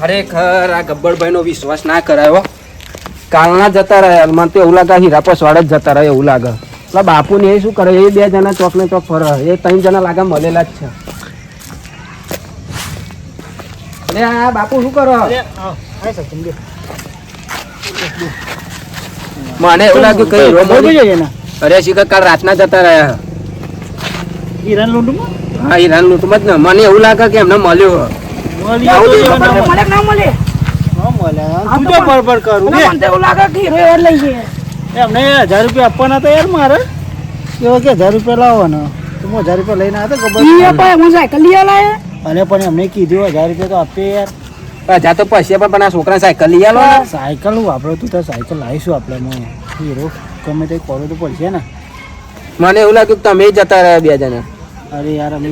ખરેખર આ ગબ્બરભાઈનો વિશ્વાસ ના કરાયો કાલના જતા રહ્યા મને તો એવું લાગે હીરા પસવાડ જ જતા રહે એવું લાગે. એટલે બાપુ ને એ શું કરે એ બે જણા ચોક ને ચોક ફરે. એ ત્રણ જણા લાગે મળેલા જ છે. અરે આ બાપુ શું કરો? મને એવું લાગ્યું કઈ હીરો મળી અરે શિખર કાલ રાતના જતા રહ્યા. હિરાન લૂંટમાં? હા હીરા લૂંટમાં જ ને. મને એવું લાગે કે એમને મળ્યો મળી આવું તો તો એવા મળે. ના મળે. ન મળે આ તું તો તો કરું. મને મને એવું લાગે કે હીરો એવો લઈ જઈએ. એમને હજાર રૂપિયા આપવાના તો યાર મારે. એવા કે હજાર રૂપિયા લાવવાનો? તું હું હજાર રૂપિયા લઈને આવ્યો તો ખબર હું સાયકલ લઈ આલાય. અને પણ એમને કીધું હજાર રૂપિયા તો આપે યાર. જા તો પછી પણ પણ આ છોકરા સાયકલ લઈ આલો ને. સાયકલ હું વાપરો તું તો સાયકલ લાવીશું આપણે હીરો ગમે તે કરો તો પડશે ને. મને એવું લાગ્યું કે તમે જતા રહ્યા બે જણા. અરે યાર અમે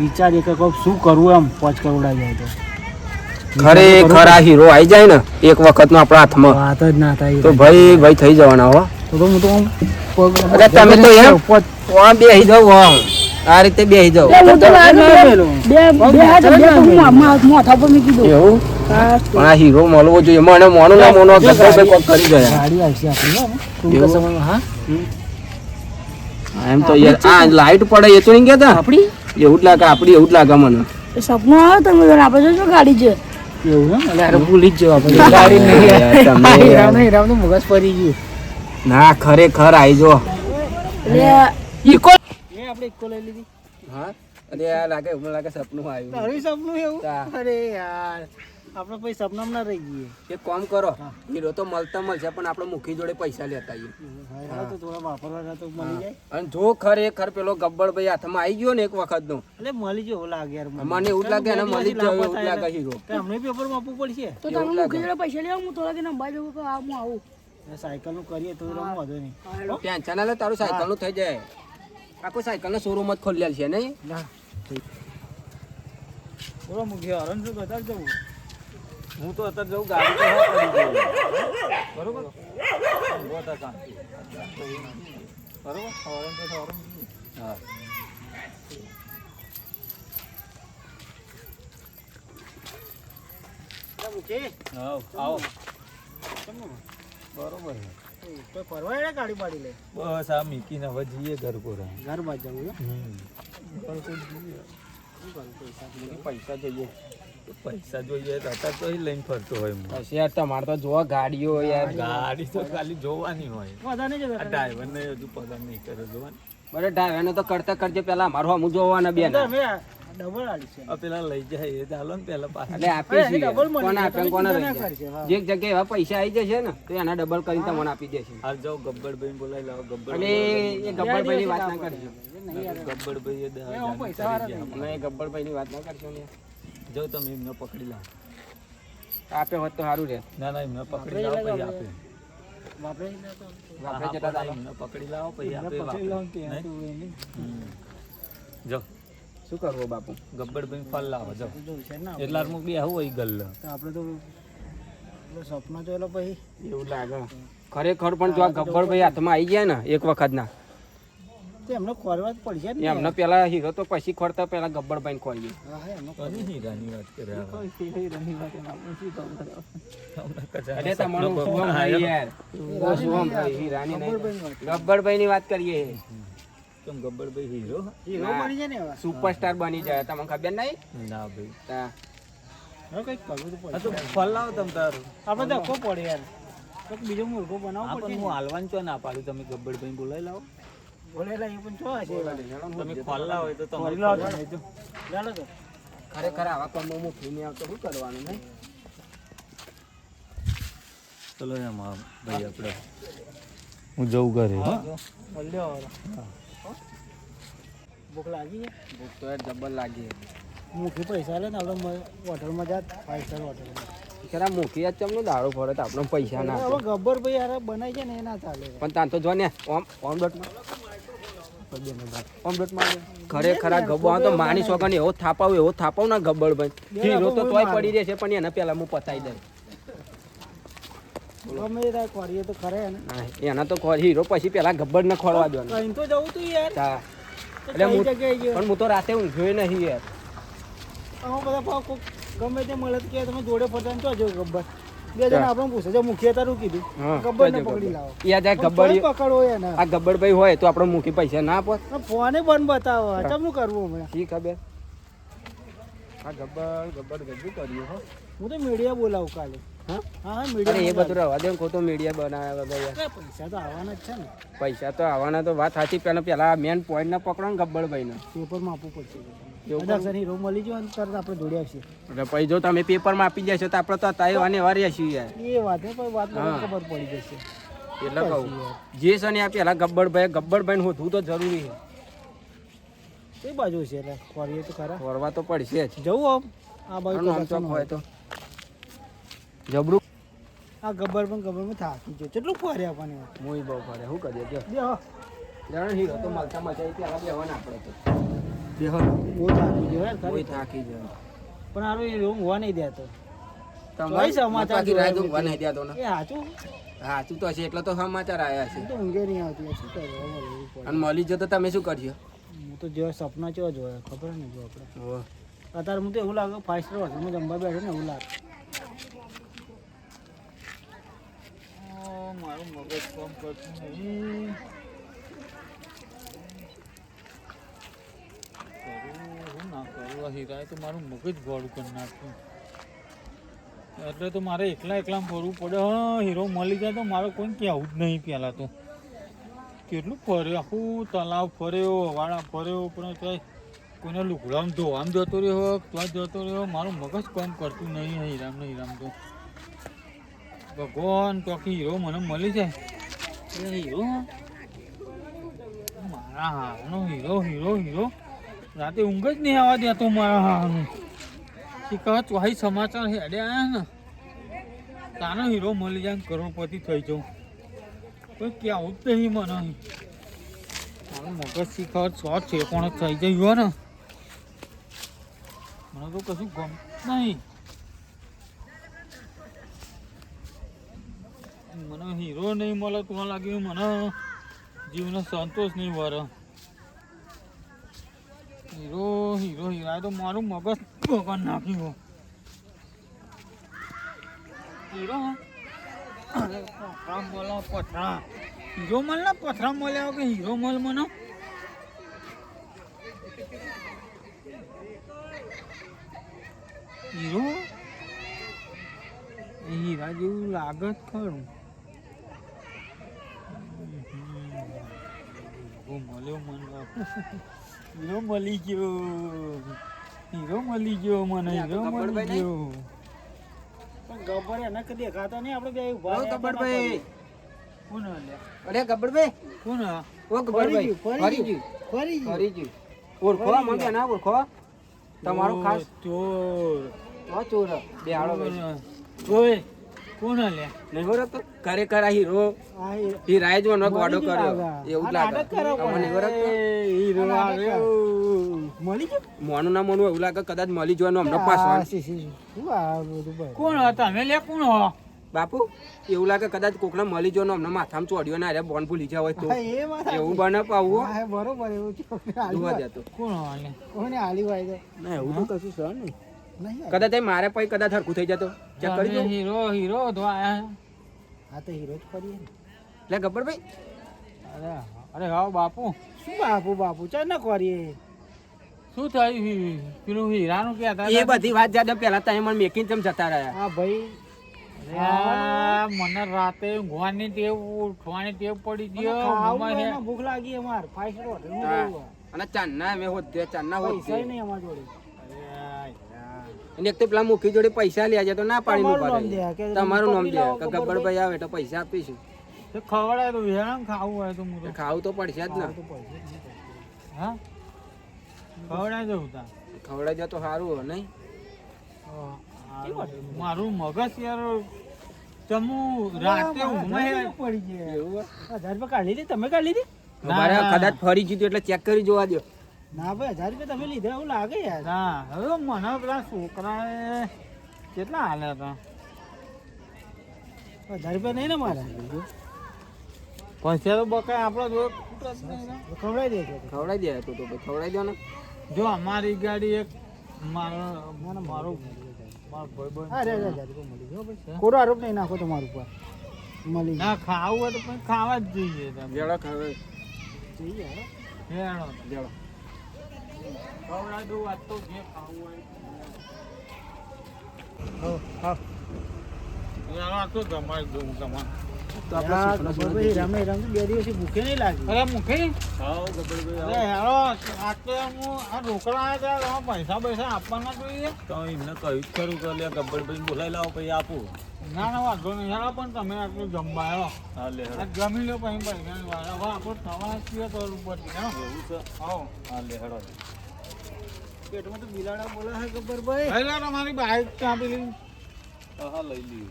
વિચારીએ કે કોઈ શું કરવું એમ પાંચ કરોડ આવી જાય તો. ખરેખર આ હીરો આવી જાય ને એક વખત નો આપણા હાથમાં. વાત જ ના થાય. તો ભાઈ ભાઈ થઈ જવાના હો. તો તો હું તો અરે તમે તો એમ આમ બેહી જાવ આ રીતે બેહી જાવ હું તો ના બે- બે- બે હાથ હું માથા પર મૂકી દઉં. એવું? પણ આ હીરો મળવો જોઈએ. મને મોનો ના મોનો કરી ગયા ગાડી આવશે આપણી હો. હા? એમ તો યાર આ લાઈટ પડે એ તો નહીં કહેતા? આપણી? એવું જ લાગે આપડી એવું જ લાગે મને. સપનું આવે તમે તો આપણે જોજો ગાડી છે. એવું એમ? અરે ભૂલી જ જવા ગાડી નહીં હીરાનું મગજ ફરી ગયું. ના ખરેખર આવી જો. એટલે એ આપણે ઇક્કો લઈ લીધી. હા? અરે આ લાગે મને લાગે સપનું આવ્યું. સપનું એવું? અરે યાર. આપણે પછી સપનામાં ના રહી ગઈએ. એક કામ કરો હીરો તો મળતા મળશે પણ આપણે મુખી જોડે પૈસા લેતા આવીએ. તો થોડા વાપરવાના તો મળી જાય. અને જો ખરેખર પેલો ગબ્બરભાઈ હાથમાં આવી ગયો ને એક વખત નો એટલે મળી જાય લાગે યાર મને. એવું લાગે ને મળી જ જાય એવું લાગે હીરો. અમને પેપર આપવું પડશે. તો તમે મુખી જોડે પૈસા લેવા હું થોડા દિન અંબા જવું કે આ હું આવું. સાયકલનું કરીએ તો રમવા વાંધો નહીં. ટેન્શન ના લે તારું સાયકલનું થઈ જાય. આખું સાયકલ નો શોરૂમ જ ખોલેલ છે નહીં? ના બોલો મુખ્ય હરણ શું કહેતા જવું? હું તો અત્યારે જઉં ગાડી બરોબર? બરોબર. હા. બરોબર ફરવા ગાડી પાડી લે બસ આ મીકીને હવે જઈએ ઘર કોરા ઘર બાજ જવું પૈસા જોઈએ. પૈસા જોઈએ તો અત્યારે તો લઈને ફરતો હોય હું પછી યાર તમારે તો જોવા ગાડીઓ યાર. ગાડી તો ખાલી જોવાની હોય. વધારે નહીં આ ડ્રાઈવર ને હજુ પગાર નહીં કરે જોવાની. બરે ડ્રાઈવર તો કરતા કરજે પેલા મારું અમુ જોવાના બેન. ડબલ આલી છે. પેલા લઈ જાય એ ચાલો ને પેલા પાછા. એટલે આપી છે ડબલ મળી કોને આપે કોને ચિંતા જાય. કરજો, જે જગ્યાએ એવા પૈસા આવી જશે ને તો એના ડબલ કરીને તમને આપી દેશે. હાલ જાઓ ગબ્બરભાઈ બોલાવી લાવો ગબ્બર અને એ ગબ્બરભાઈ ની વાત ના કરજો. ગબ્બરભાઈ એ હું પૈસા વાળા કરી અમે ગબ્બરભાઈ ની વાત ના કરશો ને. જાઓ તમે એમને પકડી લાવો. આપે હોત તો સારું રહે ના ના એમને પકડી લાવો પછી આપે. વાપરે જતા એમને પકડી લાવો પછી આપે જાઓ શું કરવું બાપુ? ગબ્બરભાઈ ફળ લાવો જો. છે એટલા અમુક બી આવું હોય ગલ્લ. આપણે તો સપનો જોયેલો પછી. એવું લાગે. ખરેખર પણ જો આ ગબ્બરભાઈ હાથમાં આવી ગયા ને એક વખત ના તો એમને ખોરવા જ પડશે ને એમને પેલા હીરો તો પછી ખોરતા પેલા ગબ્બરભાઈ ને ખોરીએ હા, હા, હીરાની વાત કરે હવે? તમને અરે તમારું શુભમ ભાઈ યાર? ઓ શુભમ ભાઈ? હીરાની નહીં. ગબ્બરભાઈ ની વાત કરીએ. કેમ ગબ્બરભાઈ હીરો? હીરો બની જાય ને સુપરસ્ટાર બની જાય. તમને ખબર નહીં? ના ભાઈ. તા. હવે કરવું તો આ પડશે. લાવો તમ તારું. આપણે ધક્કો પડે યાર. કંઈક બીજો મુર્ગો બનાવવો પણ હું હાલવાનું ચો ના પાડું. તમે ગબ્બરભાઈ બોલાવી લાવો. બોલેલા એ પણ છો હશે તમે ફળ લાવો તો ફરી તમારે લાવો તો. ચાલો તો. ખરેખર આવા કામમાં મૂકી નહીં આવતો શું કરવાનું નહીં? ચલો એમ ભાઈ આપણે. હું જવું ઘરે. ભૂખ લાગી ભૂખ તો યાર જબર લાગી મુખી પૈસા લે ને આપણે હોટલમાં જાત ફાઈવ સ્ટાર હોટલ ખરા મૂકી ચમનો દાડો ફરે તો આપણે પૈસા ના હવે ગબ્બર ભાઈ યાર બનાવી છે ને એ ના ચાલે. પણ તાન તો જો ને ઓમ ઓમ ડોટમાં ઓમ ખરા ગબ્બો. તો માની સોગન એવો થાપાવ એવો થાપાવ ના ગબ્બર ભાઈ. હીરો તો તોય પડી રહેશે પણ એને પેલા હું પતાઈ દઉં. એના. તો હીરો પછી પેલા ગબ્બર ને ખોરવા દો. તો જવું તું યાર. તો. એટલે હું- પણ હું તો રાતે ઊંઘ્યો નહીં યાર. ગમે તે મળે કે તમે જોડે ફરતા ગબ્બર. બે જણા આપણને પૂછે છે મુખીએ તારું કીધું. હા, ગબ્બર ને પકડી લાવો. એ આ ગબ્બર પકડો એને. આ ગબ્બરભાઈ હોય તો આપણે મૂકી પૈસા ના આપો. ફોને બંધ બતાવો. ચમનું કરવું હમણાં શી ખબર? આ ગબ્બર ગબ્બર ગજુ કર્યું હો. હું તો મીડિયા બોલાવું કાલે. હા? હા હા એ બધું રહેવા દે ખોટો મીડિયા બનાવ્યા વગર પૈસા તો આવવાના જ છે ને. પૈસા તો આવવાના તો વાત સાચી પેલા પેલા મેન પોઈન્ટ ને પકડો ને ગબ્બરભાઈ ને પેપરમાં આપવું પડશે. મળી જાય ને તરત આપણે જોડે આવશે એટલે પછી જો તમે પેપરમાં આપી જશો તો આપણે તો તાઈ વાની વાર છીએ એ વાત ને પણ વાત ખબર પડી જશે. એટલે કહું જે છે ને આ પેલા ગબ્બરભાઈ ગબ્બરભાઈ હોતું તો જરૂરી છે. કઈ બાજુ છે એટલે? ફરીએ તો ખરા. ફરવા તો પડશે જ. જવું આમ. આ બાજુ આમ ચોક હોય. તો. જબરું. આ ગબ્બર પણ ગબ્બરમાં થાકી ગયો. કેટલું ફર્યા પણ. મોઈ બહુ ફરે શું કરીએ? જો. જાણે તો મળતા મચાઈ ત્યાં બેવાના આપણે તો. બહુ થાકી ગયો કોઈ થાકી જાય પણ આરો એ રૂમ હોવા નહીં દેતો. તમારી સમાચાર જોયા જોવા નહીં દેતો ને. એ હાચું. હા તો હશે એટલે તો સમાચાર આવ્યા છે. તો ઊંઘે નહીં આવતી શું કરે અને મળી જતો તમે શું કરશો હું તો જેવા સપના કેવા જોયા ખબર નહીં જો આપણે. અત્યારે હું તો એવું લાગે ફાઈવ સ્ટાર હોટલમાં જમવા બેઠો ને એવું લાગે. ઓ, મારું મગજ કામ કરતું નહીં કરું હું ના કરવા હીરાએ તો મારું મગજ ગોળું કરી નાખ્યું. એટલે તો મારે એકલા એકલા ફરવું પડે. હા, હીરો મળી જાય તો મારે કોઈ કહેવું જ નહીં પહેલાં તો. કેટલું ફર્યો આખું તલાવ ફર્યો વાળા ફર્યો, પણ તોય કોઈને લુગડામ ધોવામ જતો રહ્યો ત્યાં જતો રહ્યો, મારું મગજ કામ કરતું નહીં હીરામ ને હીરામ તો. ભગવાન, તો આખી હીરો મને મળી જાય. હીરો, મારા હારનો હીરો હીરો હીરો. રાતે ઊંઘ જ નહીં આવવા દેતો મારા હારનું શીખવા ચોહી સમાચાર હેડે આવ્યા ને. તાનો હીરો મળી જાય કરોડપતિ થઈ જાઉં. કોઈ કહેવું જ નહીં મને તારું મગજ શીખવા છ છે પણ થઈ ગયો ને. મને તો કશું ગમ નહીં. મને હીરો નહીં મળે તો લાગ્યું મને જીવનો સંતોષ નહીં વરે. હીરો હીરો હીરા તો મારું મગજ ભગવાન નાખ્યું હીરો પથરા મળે પથરા. હીરો મળે ને પથરા મળ્યા કે હીરો મળે મને? હીરો? હીરા જેવું લાગે જ ખરું મળ્યો મને હીરો મળી ગયો. હીરો મળી ગયો મને હીરો મળી ગયો. પણ ગબ્બર એને કદી દેખાતો નહીં આપણે બે ઊભા ગબ્બરભાઈ. કોણ અરે ગબ્બરભાઈ. કોણ ઓ ગબ્બરભાઈ. ફરી ગયું, ફરી ગયું. ફરી ગયું. ઓળખો મને ના ઓળખો. તમારો ખાસ ચોર. ઓ ચોર બે હાડો ભાઈ. ઓય કોણ લે ખરેખર આ હીરો જ મને કર્યો. એવું લાગે. હીરો આવ્યો મળી ગયું ના મોનું એવું લાગે કદાચ મળી જવાનું અમને આ પાસવાન શી- શી- શી. શું આ બધું ભાઈ? કોણ હતા? તમે લે કોણ હો? બાપુ એવું લાગે કદાચ કોકને મળી જવાનું અમને માથામાં ચોડ્યો ના અરે બોન ભૂલી જાવ હોય તો. એવું. બને પાવું બરોબર એવું જોવા કોણ કોને હાલી હોય ના એવું તો કશું સર નહીં. કદાચ એ મારે પછી કદાચ હરખું થઈ જતો. ચેક કરી દો હીરો હીરો તો આ હા. તો હીરો જ કરીએ ને. ગબ્બર ભાઈ અરે અરે હા બાપુ. શું બાપુ બાપુ? ચા ન કરીએ શું થયું પેલું હીરાનું કહેતા એ બધી વાત જાડે પેલા તમે મને મેકીને તેમ જતા રહ્યા. હા ભાઈ. અરે, મને રાતે ઊંઘવાની ટેવ ઉઠવાની ટેવ પડી ગયો. ભૂખ લાગી અમાર. Five star. અને ચાંદના મેં હોત ચાંદના હોત. નહીં અમાર જોડે. અને એક તો પેલા મુખી જોડે પૈસા લે તો ના પાડી નું તમારું નામ દે. કે ગબ્બરભાઈ. આવે તો પૈસા આપીશું. તો ખવડાય તો હેરાન ખાવું હોય તો હું ખાવું તો પડશે જ ને. હા? ખવડાય દઉં તા ખવડાય જાય તો સારું હોય નહીં? મારું મગજ યાર તમુ રાતે ઊંઘમાં પડી ગયા. એવું હજાર રૂપિયા કાઢી લીધી? તમે કાઢી લીધી? મારે કદાચ ફરી જીતું એટલે ચેક કરી જોવા દો ના ભાઈ હજાર રૂપિયા તમે લીધા એવું લાગે યાર. હા હવે મને પેલા છોકરાએ કેટલા હાલે હતા? હજાર રૂપિયા નહીં ને મારે. પૈસા તો બકાય આપણો જો ખવડાવી દે ખવડાવી દે તો તો ખવડાવી દો ને. જો અમારી ગાડી એક મારો મારો ખોટો આરોપ નહીં નાખો તમારા ઉપર. મળી ના ખાવું હોય તો ખાવા જ જોઈએ જડો હવે. હેણો જળક ખવડાવી દઉં આજ તો જે ખાવું હોય હો, હા. આ તો જમાડી દઉં તમારે તો હા, આપણે રામે રામ બે દિવસથી ભૂખે નહીં લાગી. અરે મુખી આવો ગબ્બરભાઈ અરે હેરો આ તો હું આ રોકડા તમે પૈસા પૈસા આપવાના જોઈએ તો એમને કહ્યું જ ખરું કે લે ગબ્બરભાઈ બોલાવી લાવો પછી આપું. ના ના વાંધો નહીં હેરો પણ તમે આટલું જમવા હેરો હા જમી લો પછી પૈસા હવે આપણે થવા છીએ તો ઉપર હેરો એવું છે? આવો. હા લે હેડો પેટમાં તો બિલાડા બોલે છે ગબ્બરભાઈ પહેલા તમારી બાઈક ત્યાં પેલી. હા હા લઈ લઈએ